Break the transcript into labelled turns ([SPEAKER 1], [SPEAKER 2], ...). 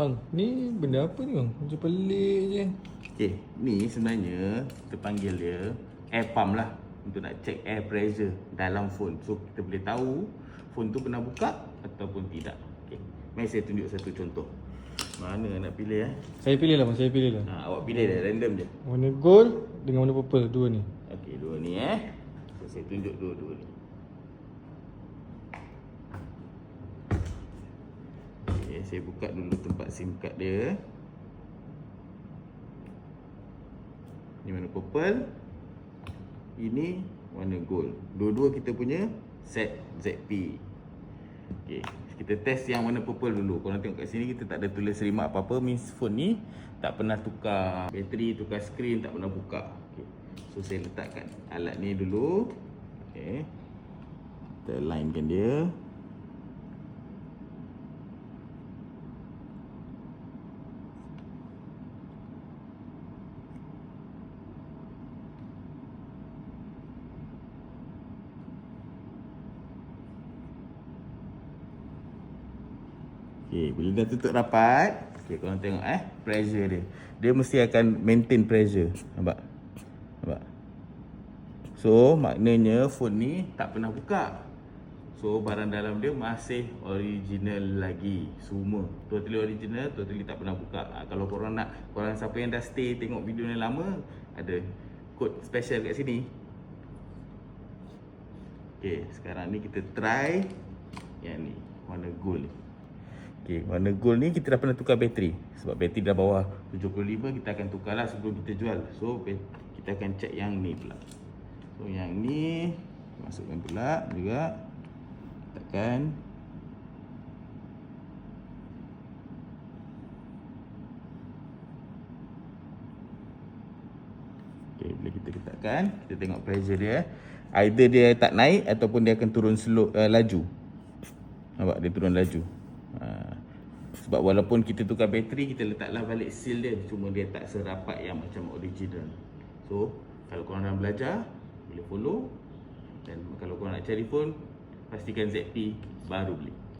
[SPEAKER 1] Bang, ni benda apa ni bang? Macam pelik je.
[SPEAKER 2] Okay, ni sebenarnya kita panggil dia air pump lah untuk nak check air pressure dalam phone. So kita boleh tahu phone tu pernah buka ataupun tidak. Okay. Mari saya tunjuk satu contoh. Mana nak pilih eh?
[SPEAKER 1] Saya pilih lah bang, saya pilih lah.
[SPEAKER 2] Ha, awak pilih dah random je.
[SPEAKER 1] Warna gold dengan warna purple, dua ni.
[SPEAKER 2] Okey, dua ni eh. So, saya tunjuk dua-dua ni. Okey, saya buka dulu tempat SIM card dia. Ni warna purple. Ini warna gold. Dua-dua kita punya set ZP. Okey, kita test yang warna purple dulu. Korang tengok kat sini kita tak ada tulis remark apa-apa. Means phone ni tak pernah tukar bateri, tukar screen, tak pernah buka. Okey. So saya letakkan alat ni dulu. Okey. Kita alignkan dia. Okey, bila dah tutup rapat, okey korang tengok eh pressure dia. Dia mesti akan maintain pressure. Nampak? Nampak? So, maknanya phone ni tak pernah buka. So, barang dalam dia masih original lagi. Semua. Totally original, totally tak pernah buka. Ha, kalau korang nak, korang siapa yang dah stay tengok video ni lama, ada kod special kat sini. Okay, sekarang ni kita try yang ni, warna gold ni. Okay, warna gold ni kita dah pernah tukar bateri. Sebab bateri dah bawah 75 kita akan tukar lah sebelum kita jual. So kita akan check yang ni pula. So yang ni Masukkan pula juga. Tekan Okay, bila kita letakkan. Kita tengok pressure dia. Either dia tak naik Ataupun dia akan turun slow, uh, laju. Nampak? Dia turun laju. Sebab walaupun kita tukar bateri Kita letaklah balik seal dia. Cuma dia tak serapat yang macam original. So kalau korang nak belajar Boleh follow. Dan kalau korang nak cari phone Pastikan ZP baru beli